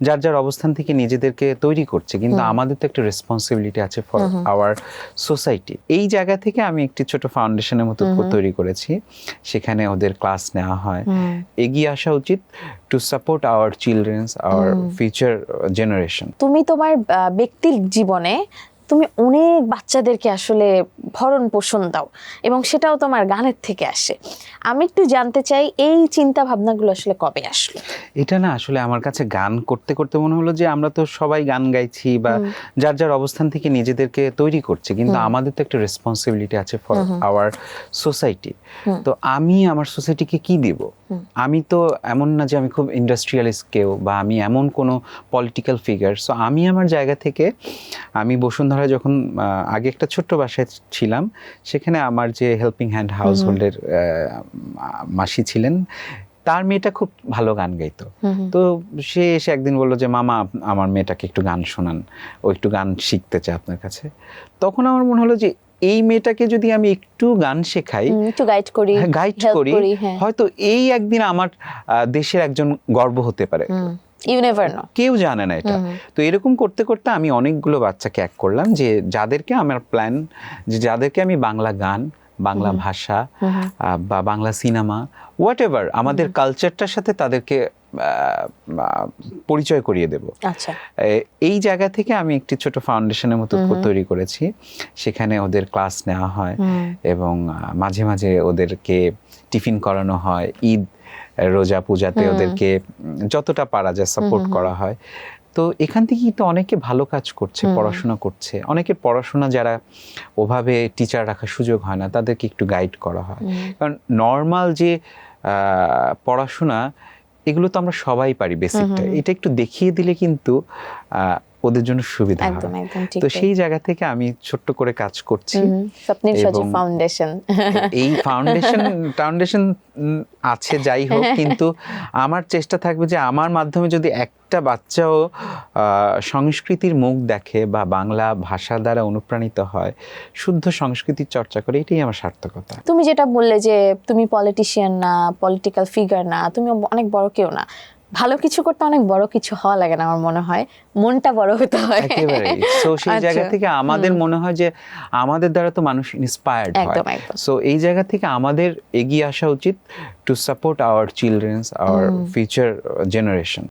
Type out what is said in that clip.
যার যার অবস্থান থেকে নিজেদেরকে তৈরি করছে কিন্তু আমাদের তো একটা রেসপন্সিবিলিটি আছে ফর। আওয়ার সোসাইটি এই জায়গা থেকে আমি একটি ছোট ফাউন্ডেশনের মতো। তৈরি করেছি। সেখানে ওদের ক্লাস নেওয়া হয়। এগিয়ে আসা উচিত to support our childrens our future generation তুমি তোমার ব্যক্তির জীবনে তুমি অনেক বাচ্চাদেরকে আসলে ভরণ পোষণ দাও এবং সেটাও তোমার গানের থেকে আসে। আমি একটু জানতে চাই এই চিন্তা ভাবনাগুলো আসলে কবে আসলো? এটা না আসলে আমার কাছে গান করতে করতে মনে হলো যে আমরা তো সবাই গান গাইছি বা যার যার অবস্থান থেকে নিজেদেরকে তৈরি করছে। কিন্তু আমাদের তো একটা রেসপন্সিবিলিটি আছে ফর। আওয়ার সোসাইটি তো আমি আমার সোসাইটিকে কি দিব? আমি তো এমন না যে আমি খুব ইন্ডাস্ট্রিয়ালিস্ট কেউ বা আমি এমন কোনো পলিটিক্যাল ফিগার সো আমি আমার জায়গা থেকে আমি বসুন্ধরা যখন আগে একটা ছোট্ট বাসায় ছিলাম সেখানে আমার যে হেল্পিং হ্যান্ড হাউস হোল্ডের মাসি ছিলেন তার মেয়েটা খুব ভালো গান গাইতো। তো সে এসে একদিন বলল যে মামা আমার মেয়েটাকে একটু গান শোনান ও একটু গান শিখতে চায় আপনার কাছে। তখন আমার মনে হলো যে এই মেয়েটাকে যদি আমি একটু গান শেখাই একটু গাইড করি গাইড করি করি, হ্যাঁ। হয়তো এই একদিন আমার দেশের একজন গর্ব হতে পারে। ইউ নেভার নো কেউ জানে না এটা। তো এরকম করতে করতে আমি অনেকগুলো বাচ্চাকে এক করলাম যে যাদেরকে আমার প্ল্যান যে যাদেরকে আমি বাংলা গান বাংলা ভাষা বা বাংলা সিনেমা হোয়াট এভার আমাদের কালচারটার সাথে তাদেরকে পরিচয় করিয়ে দেব। আচ্ছা। এই জায়গা থেকে আমি একটি ছোট ফাউন্ডেশনের মতো। তৈরি করেছি। সেখানে ওদের ক্লাস নেওয়া হয় এবং মাঝে মাঝে ওদেরকে টিফিন করানো হয় ঈদ রোজা পূজাতে ওদেরকে যতটা পারা যায় সাপোর্ট। করা হয়। তো এখান থেকেই তো অনেকে ভালো কাজ করছে পড়াশোনা করছে। অনেকের পড়াশোনা যারা ওভাবে টিচার রাখার সুযোগ হয় না তাদেরকে একটু গাইড করা হয়। কারণ নর্মাল যে পড়াশোনা এগুলো তো আমরা সবাই পারি বেসিকটা। এটা একটু দেখিয়ে দিলে কিন্তু ওদের জন্য সুবিধা একদম একদম ঠিক তো সেই জায়গা থেকে আমি ছোট্ট করে কাজ করছি। স্বপ্নের সজীব ফাউন্ডেশন এই ফাউন্ডেশন ফাউন্ডেশন আছে যাই হোক কিন্তু আমার চেষ্টা থাকবে যে আমার মাধ্যমে যদি একটা বাচ্চাও সংস্কৃতির মুখ দেখে বা বাংলা ভাষা দ্বারা অনুপ্রাণিত হয় শুদ্ধ সংস্কৃতির চর্চা করে এটাই আমার সার্থকতা। তুমি যেটা বললে যে তুমি পলিটিশিয়ান না পলিটিক্যাল ফিগার না তুমি অনেক বড় কেউ না ভালো কিছু করতে অনেক বড় কিছু হওয়া লাগে না আমার মনে হয়। মনটা বড় হতে হয়। একেবারে সো সেই জায়গা আচ্ছা। থেকে আমাদের মনে হয় যে আমাদের দ্বারা তো মানুষ ইন্সপায়ার্ড হয়। সো এই জায়গা থেকে আমাদের এগিয়ে আসা উচিত to support our childrens our. Future generation